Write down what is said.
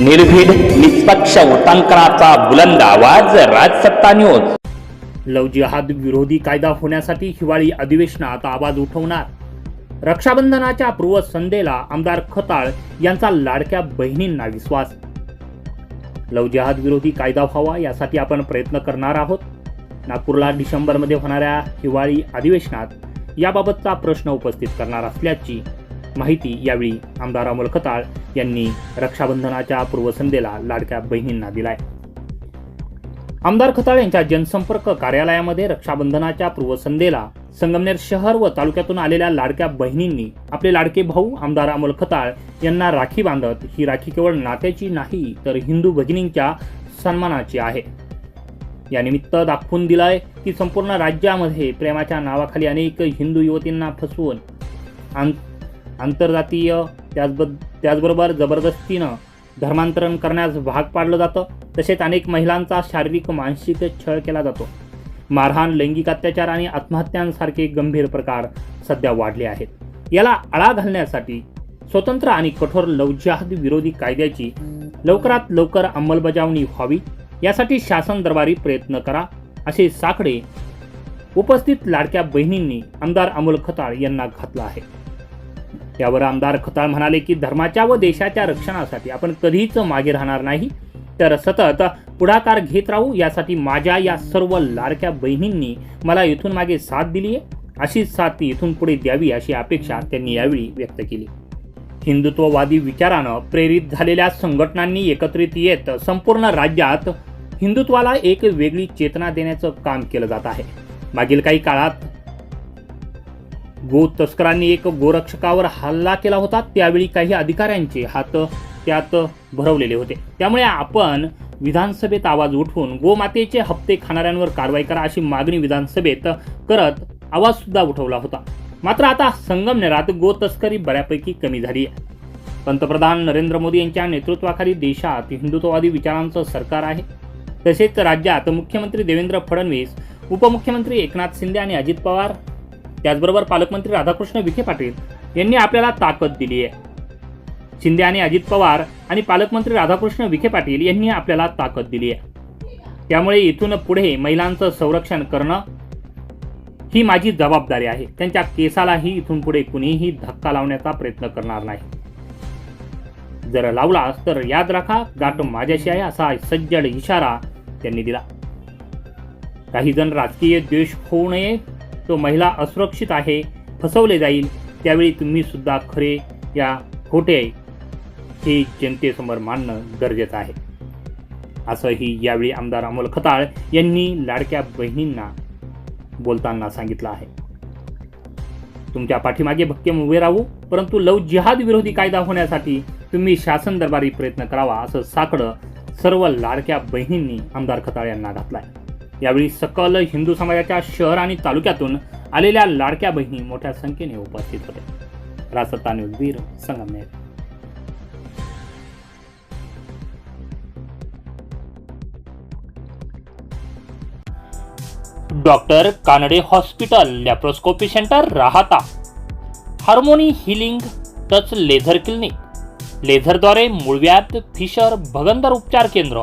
निर्भीड निष्पक्ष उटांकनाचा बुलंद आवाज राजसत्ता न्यूज लव जिहाद विरोधी कायदा होण्यासाठी हिवाळी अधिवेशनात आवाज उठवणार. रक्षाबंधनाच्या पूर्वसंध्येला आमदार खताळ यांचा लाडक्या बहिणींना विश्वास. लव जिहाद विरोधी कायदा व्हावा यासाठी आपण प्रयत्न करणार आहोत. नागपूरला डिसेंबरमध्ये होणाऱ्या हिवाळी अधिवेशनात याबाबतचा प्रश्न उपस्थित करणार असल्याची माहिती यावेळी आमदार अमोल खताळ यांनी रक्षाबंधनाच्या पूर्वसंध्येला लाडक्या बहिणींना दिलाय. आमदार खताळ यांच्या जनसंपर्क कार्यालयामध्ये रक्षाबंधनाच्या पूर्वसंध्येला संगमनेर शहर व तालुक्यातून आलेल्या लाडक्या बहिणींनी आपले लाडके भाऊ आमदार अमोल खताळ यांना राखी बांधत ही राखी केवळ नात्याची नाही तर हिंदू भगिनींच्या सन्मानाची आहे. यानिमित्त दाखवून दिलाय की संपूर्ण राज्यामध्ये प्रेमाच्या नावाखाली अनेक हिंदू युवतींना फसवून आं आंतरजातीय त्याचब त्याचबरोबर जबरदस्तीनं धर्मांतरण करण्यास भाग पाडलं जातं. तसेच अनेक महिलांचा शारीरिक मानसिक छळ केला जातो. मारहाण लैंगिक अत्याचार आणि आत्महत्यांसारखे गंभीर प्रकार सध्या वाढले आहेत. याला आळा घालण्यासाठी स्वतंत्र आणि कठोर लवजाहद विरोधी कायद्याची लवकरात लवकर अंमलबजावणी व्हावी. यासाठी शासन दरबारी प्रयत्न करा असे साकडे उपस्थित लाडक्या बहिणींनी आमदार अमोल खताळ यांना घातलं आहे. त्यावर आमदार खताळ म्हणाले की धर्माच्या व देशाच्या रक्षणासाठी आपण कधीच मागे राहणार नाही. तर सतत पुढाकार घेत राहू यासाठी माझ्या या सर्व लाडक्या बहिणींनी मला इथून मागे साथ दिली आहे. अशीच साथ ती इथून पुढे द्यावी अशी अपेक्षा त्यांनी यावेळी व्यक्त केली. हिंदुत्ववादी विचारानं प्रेरित झालेल्या संघटनांनी एकत्रित येत संपूर्ण राज्यात हिंदुत्वाला एक वेगळी चेतना देण्याचं काम केलं जात आहे. मागील काही काळात गो तस्करांनी एक गोरक्षकावर हल्ला केला होता. त्यावेळी काही अधिकाऱ्यांचे हात त्यात भरवलेले होते. त्यामुळे आपण विधानसभेत आवाज उठवून गोमातेचे हप्ते खाणाऱ्यांवर कारवाई करा अशी मागणी विधानसभेत करत आवाज सुद्धा उठवला होता. मात्र आता संगमनेरात गो तस्करी बऱ्यापैकी कमी झाली आहे. पंतप्रधान नरेंद्र मोदी यांच्या नेतृत्वाखाली देशात हिंदुत्ववादी विचारांचं सरकार आहे. तसेच राज्यात मुख्यमंत्री देवेंद्र फडणवीस उपमुख्यमंत्री एकनाथ शिंदे आणि अजित पवार त्याचबरोबर पालकमंत्री राधाकृष्ण विखे पाटील यांनी आपल्याला ताकद दिली आहे. शिंदे आणि अजित पवार आणि पालकमंत्री राधाकृष्ण विखे पाटील यांनी आपल्याला ताकद दिली आहे. त्यामुळे इथून पुढे महिलांचं संरक्षण करणं ही माझी जबाबदारी आहे. त्यांच्या केसालाही इथून पुढे कुणीही धक्का लावण्याचा प्रयत्न करणार नाही. जर लावलास तर याद राखा गाठ माझ्याशी आहे असा सज्जड इशारा त्यांनी दिला. काही जण राजकीय द्वेष होऊ नये तो महिला असुरक्षित आहे फसवले जाईल त्यावेळी तुम्ही सुद्धा खरे या खोटे हे जनतेसमोर मांडणं गरजेचं आहे. असंही यावेळी आमदार अमोल खताळ यांनी लाडक्या बहिणींना बोलताना सांगितलं आहे. तुमच्या पाठीमागे भक्कम उभे राहू परंतु लव जिहाद विरोधी कायदा होण्यासाठी तुम्ही शासन दरबारी प्रयत्न करावा असं साकडं सर्व लाडक्या बहिणींनी आमदार खताळ यांना घातलं आहे यावेळी सकल हिंदू समाजाच्या शहर आणि तालुक्यातून आलेल्या लाडक्या बहिणी मोठ्या संख्येने उपस्थित होत्या रासत्ता न्यूज वीर Sangamner. Doctor Kanade hospital laparoscopy centre Rahata. Harmony healing touch laser clinic. लेझरद्वारे मूळव्याध फिशर भगंदर उपचार केंद्र.